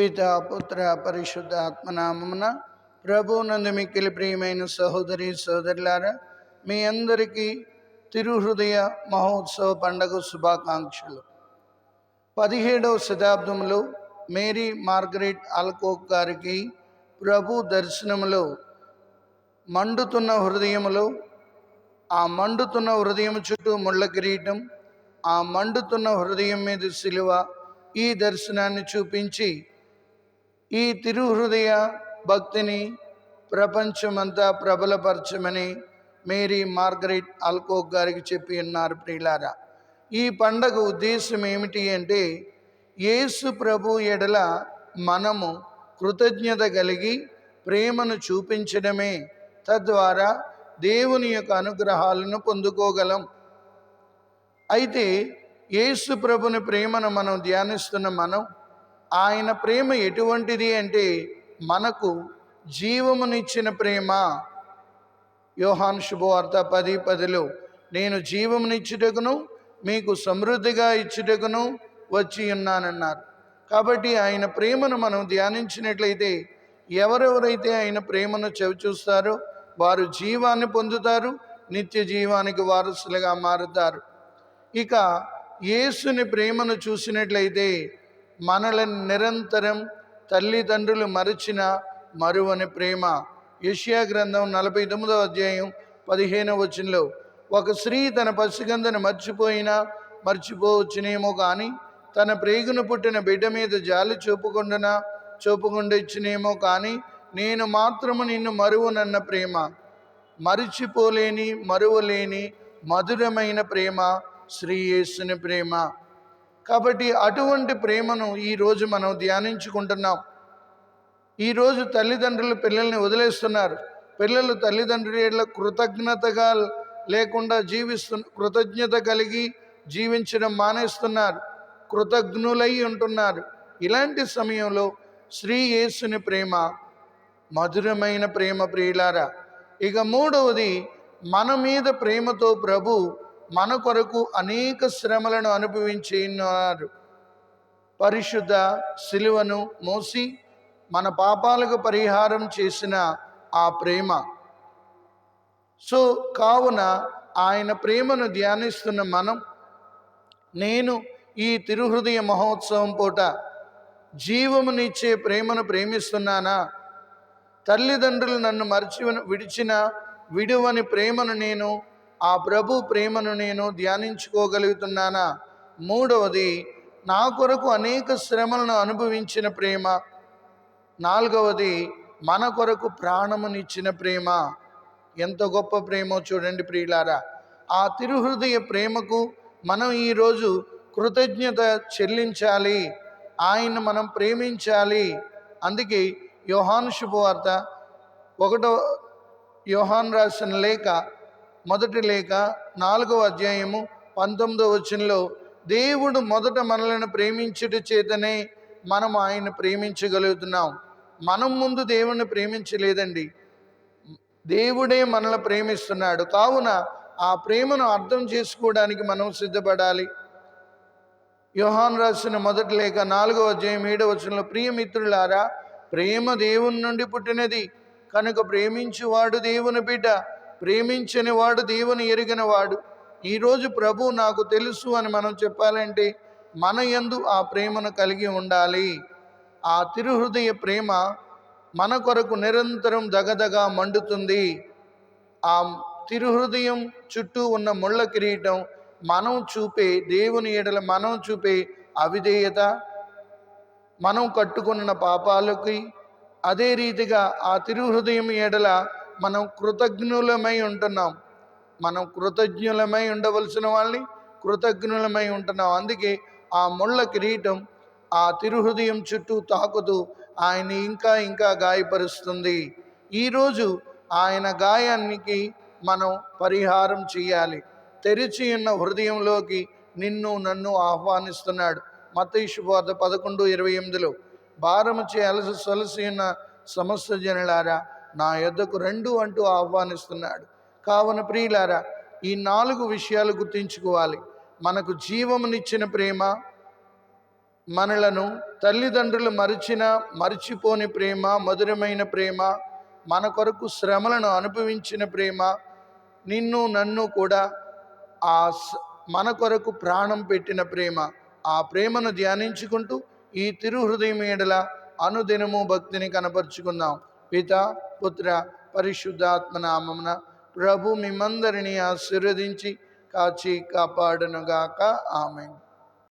పిత పుత్ర పరిశుద్ధ ఆత్మనామమున ప్రభునందు మిక్కిలి ప్రియమైన సహోదరి సోదరులారా మీ అందరికీ తిరుహృదయ మహోత్సవ పండగ శుభాకాంక్షలు. పదిహేడవ శతాబ్దంలో మేరీ మార్గరెట్ ఆల్కోక్ గారికి ప్రభు దర్శనములో మండుతున్న హృదయములో ఆ మండుతున్న హృదయం చుట్టూ ముళ్ళ కిరీటం ఆ మండుతున్న హృదయం మీద శిలువ ఈ దర్శనాన్ని చూపించి ఈ తిరుహృదయ భక్తిని ప్రపంచమంతా ప్రబలపరచమని మేరీ మార్గరెట్ ఆల్కోక్ గారికి చెప్పి ఉన్నారు ప్రియులారా. ఈ పండగ ఉద్దేశం ఏమిటి అంటే యేసు ప్రభు ఎడల మనము కృతజ్ఞత కలిగి ప్రేమను చూపించడమే తద్వారా దేవుని యొక్క అనుగ్రహాలను పొందుకోగలం. అయితే యేసు ప్రభుని ప్రేమను మనం ధ్యానిస్తున్న మనం ఆయన ప్రేమ ఎటువంటిది అంటే మనకు జీవమునిచ్చిన ప్రేమ. యోహాన్ శుభవార్త పది పదిలో నేను జీవమునిచ్చుటకును మీకు సమృద్ధిగా ఇచ్చుటకును వచ్చి ఉన్నానన్నారు. కాబట్టి ఆయన ప్రేమను మనం ధ్యానించినట్లయితే ఎవరెవరైతే ఆయన ప్రేమను చవిచూస్తారో వారు జీవాన్ని పొందుతారు నిత్య జీవానికి వారసులుగా మారుతారు. ఇక యేసుని ప్రేమను చూసినట్లయితే మనలను నిరంతరం తల్లిదండ్రులు మరచిన మరువని ప్రేమ. యష్యా గ్రంథం నలభై తొమ్మిదవ అధ్యాయం పదిహేనవ వచనంలో ఒక స్త్రీ తన పసిగంధను మర్చిపోయినా మర్చిపోవచ్చునేమో కానీ తన ప్రేగును పుట్టిన బిడ్డ మీద జాలి చూపుకుండునా చూపుకుండొచ్చునేమో కానీ నేను మాత్రము నిన్ను మరువునన్న ప్రేమ. మరిచిపోలేని మరువలేని మధురమైన ప్రేమ శ్రీయేసుని ప్రేమ. కాబట్టి అటువంటి ప్రేమను ఈరోజు మనం ధ్యానించుకుంటున్నాం. ఈరోజు తల్లిదండ్రులు పిల్లల్ని వదిలేస్తున్నారు. పిల్లలు తల్లిదండ్రుల కృతజ్ఞతగా లేకుండా జీవిస్తు కృతజ్ఞత కలిగి జీవించడం మానేస్తున్నారు. కృతజ్ఞులై ఉంటున్నారు. ఇలాంటి సమయంలో శ్రీ యేసుని ప్రేమ మధురమైన ప్రేమ ప్రియులారా ఇక మూడవది మన మీద ప్రేమతో ప్రభు మన కొరకు అనేక శ్రమలను అనుభవించి ఉన్నారు పరిశుద్ధ శిలువను మోసి మన పాపాలకు పరిహారం చేసిన ఆ ప్రేమ. సో కావున ఆయన ప్రేమను ధ్యానిస్తున్న మనం నేను ఈ తిరుహృదయ మహోత్సవం పూట జీవమునిచ్చే ప్రేమను ప్రేమిస్తున్నానా? తల్లిదండ్రులు నన్ను మరచి విడిచిన విడువని ప్రేమను నేను ఆ ప్రభు ప్రేమను నేను ధ్యానించుకోగలుగుతున్నానా? మూడవది నా కొరకు అనేక శ్రమలను అనుభవించిన ప్రేమ. నాలుగవది మన కొరకు ప్రాణమునిచ్చిన ప్రేమ. ఎంత గొప్ప ప్రేమో చూడండి ప్రియులారా. ఆ తిరుహృదయ ప్రేమకు మనం ఈరోజు కృతజ్ఞత చెల్లించాలి. ఆయన మనం ప్రేమించాలి. అందుకే యోహాను శుభవార్త ఒకటో యోహాన్ రాసిన లేఖ మొదటి లేఖ నాలుగవ అధ్యాయము పంతొమ్మిదో వచనంలో దేవుడు మొదట మనలను ప్రేమించుట చేతనే మనం ఆయన ప్రేమించగలుగుతున్నాం. మనం ముందు దేవుణ్ణి ప్రేమించలేదండి. దేవుడే మనల్ని ప్రేమిస్తున్నాడు. కావున ఆ ప్రేమను అర్థం చేసుకోవడానికి మనం సిద్ధపడాలి. యోహాన్ రాసిన మొదటి లేఖ నాలుగో అధ్యాయం ఏడవ వచనంలో ప్రియమిత్రులారా ప్రేమ దేవుని నుండి పుట్టినది. కనుక ప్రేమించువాడు దేవుని బిడ్డ. ప్రేమించని వాడు దేవుని ఎరిగిన వాడు. ఈరోజు ప్రభు నాకు తెలుసు అని మనం చెప్పాలంటే మన యందు ఆ ప్రేమను కలిగి ఉండాలి. ఆ తిరుహృదయ ప్రేమ మన కొరకు నిరంతరం దగదగా మండుతుంది. ఆ తిరుహృదయం చుట్టూ ఉన్న ముళ్ళ కిరీటం మనం చూపే దేవుని ఎడల మనం చూపే అవిధేయత మనం కట్టుకున్న పాపాలకి అదే రీతిగా ఆ తిరుహృదయం ఎడల మనం కృతజ్ఞులమై ఉంటున్నాం. మనం కృతజ్ఞులమై ఉండవలసిన వాళ్ళని కృతజ్ఞులమై ఉంటున్నాం. అందుకే ఆ ముళ్ళ కిరీటం ఆ తిరుహృదయం చుట్టూ తాకుతూ ఆయన ఇంకా ఇంకా గాయపరుస్తుంది. ఈరోజు ఆయన గాయానికి మనం పరిహారం చేయాలి. తెరిచి ఉన్న హృదయంలోకి నిన్ను నన్ను ఆహ్వానిస్తున్నాడు. మత పదకొండు ఇరవై ఎనిమిదిలో భారము చేయాల్సి సొలసి ఉన్న సమస్త జనులారా నా యొద్దకు రెండు అంటూ ఆహ్వానిస్తున్నాడు. కావున ప్రియులారా ఈ నాలుగు విషయాలు గుర్తించుకోవాలి. మనకు జీవమునిచ్చిన ప్రేమ మనలను తల్లిదండ్రులు మరిచిన మరిచిపోని ప్రేమ మధురమైన ప్రేమ మన కొరకు శ్రమలను అనుభవించిన ప్రేమ నిన్ను నన్ను కూడా ఆ మన కొరకు ప్రాణం పెట్టిన ప్రేమ ఆ ప్రేమను ధ్యానించుకుంటూ ఈ తిరుహృదయం ఏడల అనుదినము భక్తిని కనపరుచుకుందాం. పిత పుత్ర పరిశుద్ధాత్మ నామమున ప్రభు మిమ్మందరినీ ఆశీర్వదించి కాచి కాపాడనుగాక. ఆమె